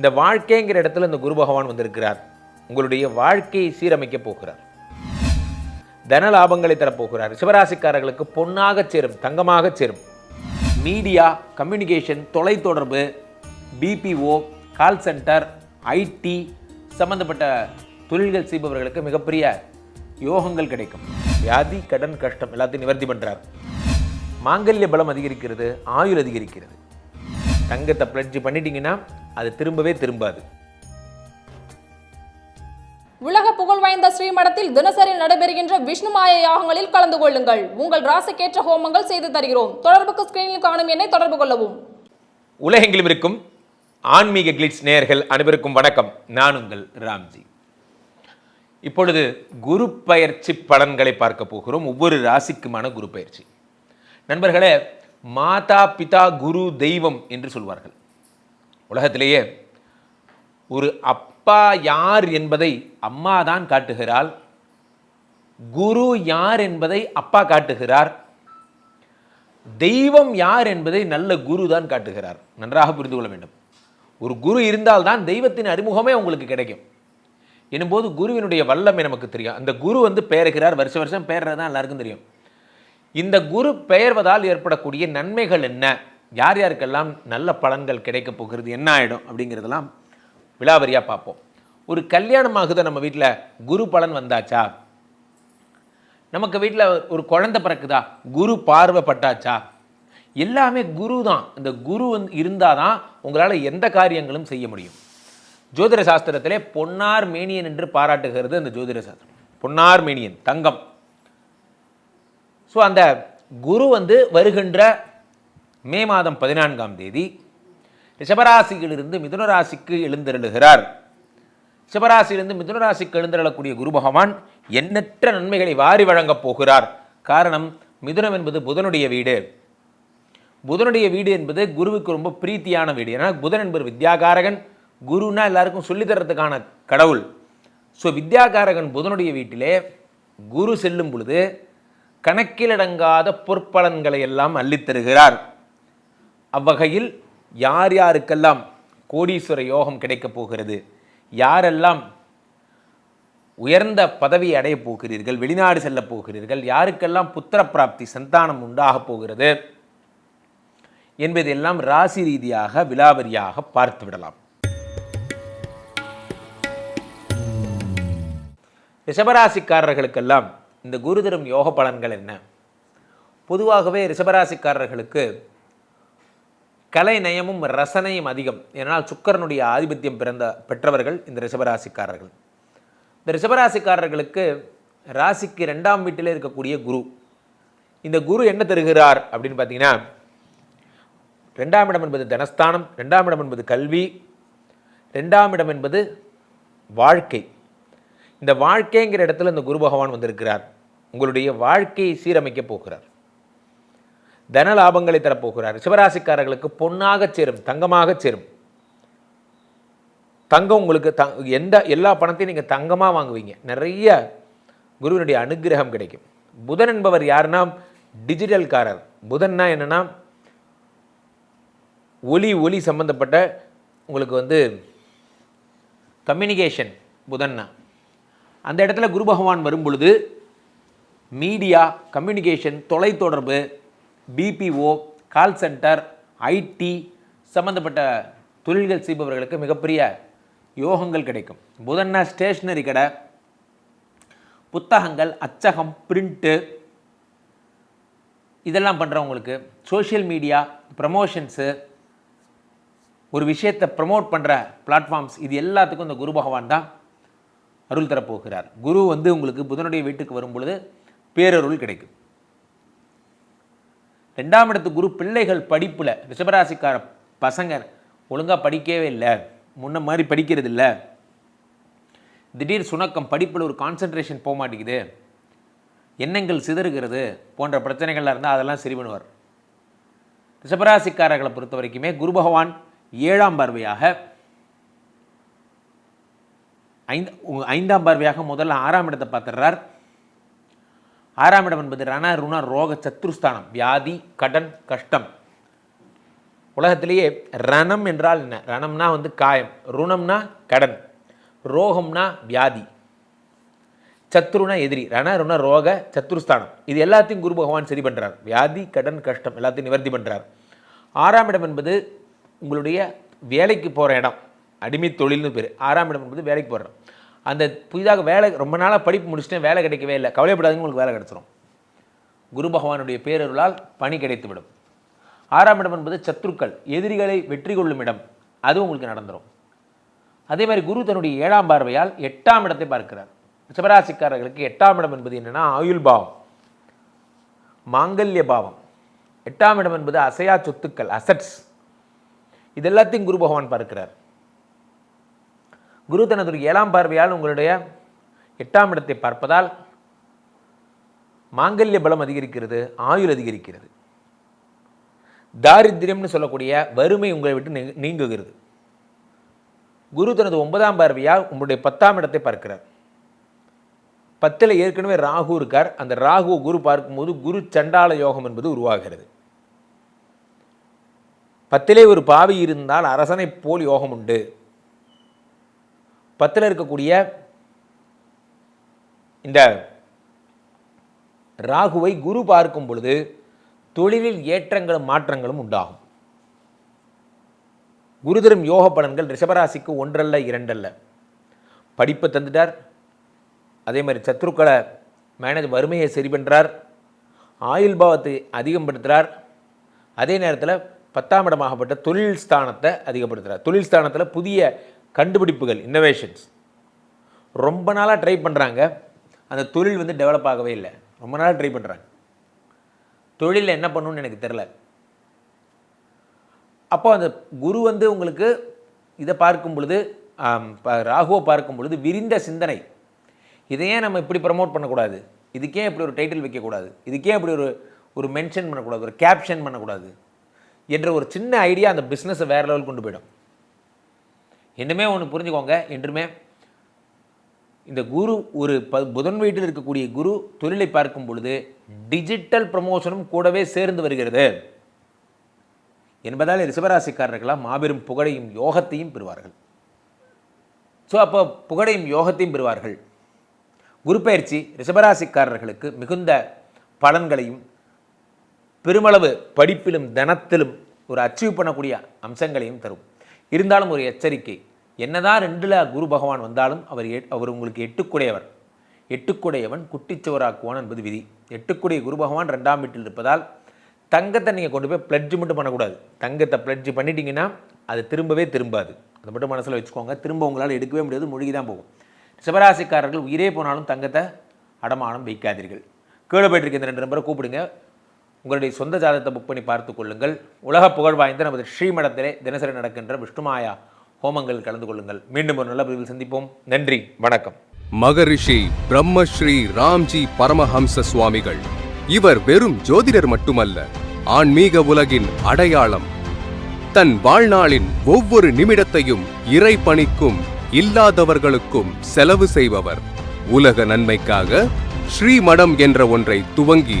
இந்த வாழ்க்கைங்கிற இடத்துல இந்த குரு பகவான் வந்திருக்கிறார். உங்களுடைய வாழ்க்கையை சீரமைக்க போகிறார். தன லாபங்களை தரப்போகிறார் சிவராசிக்காரர்களுக்கு பொன்னாக சேரும் தங்கமாக சேரும். மீடியா கம்யூனிகேஷன் தொலைத்தொடர்பு பிபிஓ கால் சென்டர் ஐடி சம்பந்தப்பட்ட தொழில்கள் செய்பவர்களுக்கு மிகப்பெரிய யோகங்கள் கிடைக்கும். வியாதி கடன் கஷ்டம் எல்லாத்தையும் நிவர்த்தி பண்ணுறார் மாங்கல்ய பலம் அதிகரிக்கிறது ஆயுள் அதிகரிக்கிறது. தங்கத்தை பிளட்ஜ் பண்ணிட்டீங்கன்னா அது திரும்பவே திரும்பாது. உலக புகழ் வாய்ந்த ஸ்ரீமடத்தில் தினசரி நடைபெறுகின்ற விஷ்ணுமாய யாகங்களில் கலந்து கொள்ளுங்கள். உங்கள் ராசிக்கேற்ற ஹோமங்கள் செய்து தருகிறோம். தொடர்புக்கு ஸ்கிரீனில் காணும் எண்ணை தொடர்பு கொள்ளவும். உலகெங்கிலும் இருக்கும் ஆன்மீக கிளிட்ஸ் நேயர்கள் அனைவருக்கும் வணக்கம். நான் உங்கள் ராம்ஜி. இப்பொழுது குரு பயிற்சி பலன்களை பார்க்க போகிறோம். ஒவ்வொரு ராசிக்குமான குரு பயிற்சி. நண்பர்களே மாதா பிதா குரு தெய்வம் என்று சொல்வார்கள். உலகத்திலேயே ஒரு அப்பா யார் என்பதை அம்மா தான் காட்டுகிறாள் குரு யார் என்பதை அப்பா காட்டுகிறார் தெய்வம் யார் என்பதை நல்ல குரு தான் காட்டுகிறார். நன்றாக புரிந்து கொள்ள வேண்டும். ஒரு குரு இருந்தால்தான் தெய்வத்தின் அறிமுகமே உங்களுக்கு கிடைக்கும். என்னும்போது குருவினுடைய வல்லமை நமக்கு தெரியும். அந்த குரு வந்து பெயர்கிறார் வருஷ வருஷம் பெயர்றது தான் எல்லாருக்கும் தெரியும். இந்த குரு பெயர்வதால் ஏற்படக்கூடிய நன்மைகள் என்ன? யார் யாருக்கெல்லாம் நல்ல பலன்கள் கிடைக்க போகிறது என்ன ஆகிடும் அப்படிங்கிறதெல்லாம் விலாவரியாக பார்ப்போம். ஒரு கல்யாணம் ஆகுது நம்ம வீட்டில் குரு பலன் வந்தாச்சா? நமக்கு வீட்டில் ஒரு குழந்தை பிறக்குதா? குரு பார்வை பட்டாச்சா எல்லாமே குரு தான் இந்த குரு வந்து இருந்தால் தான் உங்களால் எந்த காரியங்களும் செய்ய முடியும். ஜோதிட சாஸ்திரத்திலே பொன்னார் மேனியன் என்று பாராட்டுகிறது அந்த ஜோதிட சாஸ்திரம். பொன்னார் மேனியன் தங்கம். ஸோ அந்த குரு வந்து வருகின்ற மே மாதம் பதினான்காம் தேதி ரிஷபராசியிலிருந்து மிதுன ராசிக்கு எழுந்தருளுகிறார். ரிஷபராசியிலிருந்து மிதுன ராசிக்கு எழுந்தருளக்கூடிய குரு பகவான் எண்ணற்ற நன்மைகளை வாரி வழங்கப் போகிறார். காரணம் மிதுனம் என்பது புதனுடைய வீடு. புதனுடைய வீடு என்பது குருவுக்கு ரொம்ப பிரீத்தியான வீடு. ஏன்னா புதன் என்பது வித்யாகாரகன். குருன்னா எல்லாருக்கும் சொல்லித்தரத்துக்கான கடவுள். ஸோ வித்யாகாரகன் புதனுடைய வீட்டிலே குரு செல்லும் பொழுது கணக்கிலடங்காத பொற்பலன்களை எல்லாம் அள்ளித் தருகிறார். அவ்வகையில் யார் யாருக்கெல்லாம் கோடீஸ்வர யோகம் கிடைக்கப் போகிறது? யாரெல்லாம் உயர்ந்த பதவியை அடையப் போகிறீர்கள்? வெளிநாடு செல்லப் போகிறீர்கள்? யாருக்கெல்லாம் புத்திர பிராப்தி சந்தானம் உண்டாகப் போகிறது? என்பதெல்லாம் ராசி ரீதியாக விலாவரியாக பார்த்து விடலாம். ரிஷபராசிக்காரர்களுக்கெல்லாம் இந்த குருதரும் யோக பலன்கள் என்ன? பொதுவாகவே ரிஷபராசிக்காரர்களுக்கு கலை நயமும் ரசனையும் அதிகம். ஏனால் சுக்கரனுடைய ஆதிபத்தியம் பிறந்த பெற்றவர்கள் இந்த ரிஷபராசிக்காரர்கள். இந்த ரிஷபராசிக்காரர்களுக்கு ராசிக்கு ரெண்டாம் வீட்டிலே இருக்கக்கூடிய குரு. இந்த குரு என்ன தருகிறார் அப்படின்னு பார்த்தீங்கன்னா ரெண்டாம் இடம் என்பது தனஸ்தானம் ரெண்டாம் இடம் என்பது கல்வி ரெண்டாம் இடம் என்பது வாழ்க்கை. இந்த வாழ்க்கைங்கிற இடத்துல இந்த குரு பகவான் வந்திருக்கிறார். உங்களுடைய வாழ்க்கையை சீரமைக்க போகிறார். தன லாபங்களை தரப்போகிறார். சிவராசிக்காரர்களுக்கு பொன்னாக சேரும் தங்கமாக சேரும். தங்கம் உங்களுக்கு த எந்த எல்லா பணத்தையும் நீங்கள் தங்கமாக வாங்குவீங்க. நிறைய குருவினுடைய அனுகிரகம் கிடைக்கும். புதன் என்பவர் யாருன்னா டிஜிட்டல்காரர் புதன்னா என்னன்னா ஒலி ஒலி சம்பந்தப்பட்ட உங்களுக்கு வந்து கம்யூனிகேஷன் புதன்னா. அந்த இடத்துல குரு பகவான் வரும் பொழுது மீடியா கம்யூனிகேஷன் தொலைத்தொடர்பு பிபிஓ கால் சென்டர் ஐடி சம்பந்தப்பட்ட தொழில்கள் செய்பவர்களுக்கு மிகப்பெரிய யோகங்கள் கிடைக்கும். புதன்னா ஸ்டேஷ்னரி கடை புத்தகங்கள் அச்சகம் பிரிண்ட்டு இதெல்லாம் பண்ணுறவங்களுக்கு சோஷியல் மீடியா ப்ரமோஷன்ஸு ஒரு விஷயத்தை ப்ரமோட் பண்ணுற பிளாட்ஃபார்ம்ஸ் இது எல்லாத்துக்கும் இந்த குரு பகவான் தான் அருள் தரப்போகிறார். குரு வந்து உங்களுக்கு புதனுடைய வீட்டுக்கு வரும் பொழுது பேரருள் கிடைக்கும். ரெண்டாம் இடத்து குரு பிள்ளைகள் படிப்பில் ரிஷபராசிக்கார பசங்க ஒழுங்காக படிக்கவே இல்லை. முன்ன மாதிரி படிக்கிறது இல்லை. திடீர் சுணக்கம் படிப்பில் ஒரு கான்சன்ட்ரேஷன் போக மாட்டேங்குது. எண்ணங்கள் சிதறுகிறது போன்ற பிரச்சனைகள்லாம் இருந்தால் அதெல்லாம் சரி பண்ணுவார். ரிஷபராசிக்காரர்களை பொறுத்த வரைக்குமே குரு பகவான் ஏழாம் பார்வையாக ஐந்து ஐந்தாம் பார்வையாக முதல்ல ஆறாம் இடத்தை பார்த்துடுறார். ஆறாம் இடம் என்பது ரண ருண ரோக சத்ருஸ்தானம். வியாதி கடன் கஷ்டம். உலகத்திலேயே ரணம் என்றால் என்ன? ரணம்னா வந்து காயம். ருணம்னா கடன். ரோகம்னா வியாதி. சத்ருனா எதிரி. ரண ருண ரோக சத்ருஸ்தானம். இது எல்லாத்தையும் குரு பகவான் சரி பண்ணுறார் வியாதி கடன் கஷ்டம் எல்லாத்தையும் நிவர்த்தி பண்ணுறார் ஆறாம் இடம் என்பது உங்களுடைய வேலைக்கு போகிற இடம். அடிமை தொழில்னு பேர். ஆறாம் இடம் என்பது வேலைக்கு போகிற இடம். அந்த புதிதாக வேலை ரொம்ப நாளாக படிப்பு முடிச்சுட்டு வேலை கிடைக்கவே இல்லை. கவலைப்படாதீங்க உங்களுக்கு வேலை கிடைச்சிரும். குரு பகவானுடைய பேரருளால் பணி கிடைத்துவிடும். ஆறாம் இடம் என்பது சத்துருக்கள் எதிரிகளை வெற்றி கொள்ளும் இடம். அது உங்களுக்கு நடந்துரும். அதே மாதிரி குரு தன்னுடைய ஏழாம் பார்வையால் எட்டாம் இடத்தை பார்க்கிறார். சிவராசிக்காரர்களுக்கு எட்டாம் இடம் என்பது என்னென்னா ஆயுள் பாவம். மாங்கல்ய பாவம். எட்டாம் இடம் என்பது அசையா சொத்துக்கள் அசட்ஸ் இது எல்லாத்தையும் குரு பகவான் பார்க்கிறார். குரு தனது ஏழாம் பார்வையால் உங்களுடைய எட்டாம் இடத்தை பார்ப்பதால் மாங்கல்ய பலம் அதிகரிக்கிறது ஆயுள் அதிகரிக்கிறது. தாரித்திரியம்னு சொல்லக்கூடிய வறுமை உங்களை விட்டு நீ- நீங்குகிறது. குரு தனது ஒன்பதாம் பார்வையால் உங்களுடைய பத்தாம் இடத்தை பார்க்கிறார். பத்தில் ஏற்கனவே ராகு இருக்கார். அந்த ராகு குரு பார்க்கும்போது குரு சண்டால யோகம் என்பது உருவாகிறது. பத்திலே ஒரு பாவி இருந்தால் அரசனைப் போல் யோகம் உண்டு. பத்தில் இருக்கக்கூடிய இந்த ராகுவை குரு பார்க்கும் பொழுது தொழிலில் ஏற்றங்களும் மாற்றங்களும் உண்டாகும். குருதரும் யோக பலன்கள் ரிஷபராசிக்கு ஒன்றல்ல இரண்டல்ல. படிப்பை தந்துட்டார். அதே மாதிரி சத்ருக்களை மேனேஜ் வறுமையை சரி பண்ணுறார் ஆயுள் பாவத்தை அதிகப்படுத்துகிறார் அதே நேரத்தில் பத்தாம் இடமாகப்பட்ட தொழில் ஸ்தானத்தை அதிகப்படுத்துகிறார் தொழில் ஸ்தானத்தில் புதிய கண்டுபிடிப்புகள் இன்னோவேஷன்ஸ் ரொம்ப நாளாக ட்ரை பண்ணுறாங்க அந்த தொழில் வந்து டெவலப் ஆகவே இல்லை. ரொம்ப நாளாக ட்ரை பண்ணுறாங்க தொழிலில் என்ன பண்ணணும்னு எனக்கு தெரில அப்போ அந்த குரு வந்து உங்களுக்கு இதை பார்க்கும் பொழுது ப- ராகுவை பார்க்கும் பொழுது விரிந்த சிந்தனை. இதையே நம்ம இப்படி ப்ரமோட் பண்ணக்கூடாது? இதுக்கே இப்படி ஒரு டைட்டில் வைக்கக்கூடாது? இதுக்கே இப்படி ஒரு ஒரு மென்ஷன் பண்ணக்கூடாது? ஒரு கேப்ஷன் பண்ணக்கூடாது? என்ற ஒரு சின்ன ஐடியா அந்த பிஸ்னஸை வேறு லெவல் கொண்டு போயிடும். இன்னுமே ஒன்று புரிஞ்சுக்கோங்க. என்றுமே இந்த குரு ஒரு ப புதன் வீட்டில் இருக்கக்கூடிய குரு தொழிலை பார்க்கும் பொழுது டிஜிட்டல் ப்ரமோஷனும் கூடவே சேர்ந்து வருகிறது. என்பதால் ரிசவராசிக்காரர்களாக மாபெரும் புகழையும் யோகத்தையும் பெறுவார்கள். ஸோ அப்போ புகழையும் யோகத்தையும் பெறுவார்கள். குரு பயிற்சி ரிசபராசிக்காரர்களுக்கு மிகுந்த பலன்களையும் பெருமளவு படிப்பிலும் தனத்திலும் ஒரு அச்சீவ் பண்ணக்கூடிய அம்சங்களையும் தரும். இருந்தாலும் ஒரு எச்சரிக்கை. என்னதான் ரெண்டில் குரு பகவான் வந்தாலும் அவர் அவர் உங்களுக்கு எட்டுக்குடையவர். எட்டுக்குடையவன் குட்டிச்சுவராக்குவான் என்பது விதி. எட்டுக்குடைய குரு பகவான் ரெண்டாம் வீட்டில் இருப்பதால் தங்கத்தை நீங்கள் கொண்டு போய் பிளட்ஜ் மட்டும் பண்ணக்கூடாது. தங்கத்தை பிளட்ஜ் பண்ணிட்டீங்கன்னா அது திரும்பவே திரும்பாது. அதை மட்டும் மனசில் வச்சுக்கோங்க. திரும்ப உங்களால் எடுக்கவே முடியாது. மூழ்கி தான் போகும். சிவராசிக்காரர்கள் உயிரே போனாலும் தங்கத்தை அடமானம் வைக்காதீர்கள். கீழே போயிட்டு இருக்க இந்த ரெண்டு நம்பரை கூப்பிடுங்க. உங்களுடைய சொந்த ஜாதகத்தை புக் பண்ணி பார்த்து கொள்ளுங்கள். உலக புகழ் வாய்ந்த நமது ஸ்ரீமடத்திலே தினசரி நடக்கின்ற விஷ்ணுமாயா ஹோமங்கள் கலந்து கொள்ளுங்கள். மீண்டும் ஒரு நல்ல பதிவில் சந்திப்போம். நன்றி வணக்கம். மகரிஷி பிரம்மஸ்ரீ ராம்ஜி பரமஹம்ச சுவாமிகள். இவர் வெறும் ஜோதிடர் மட்டுமல்ல ஆன்மீக உலகின் அடையாளம். தன் வாழ்நாளின் ஒவ்வொரு நிமிடத்தையும் இறை பணிக்கும் இல்லாதவர்களுக்கும் செலவு செய்பவர். உலக நன்மைக்காக ஸ்ரீமடம் என்ற ஒன்றை துவங்கி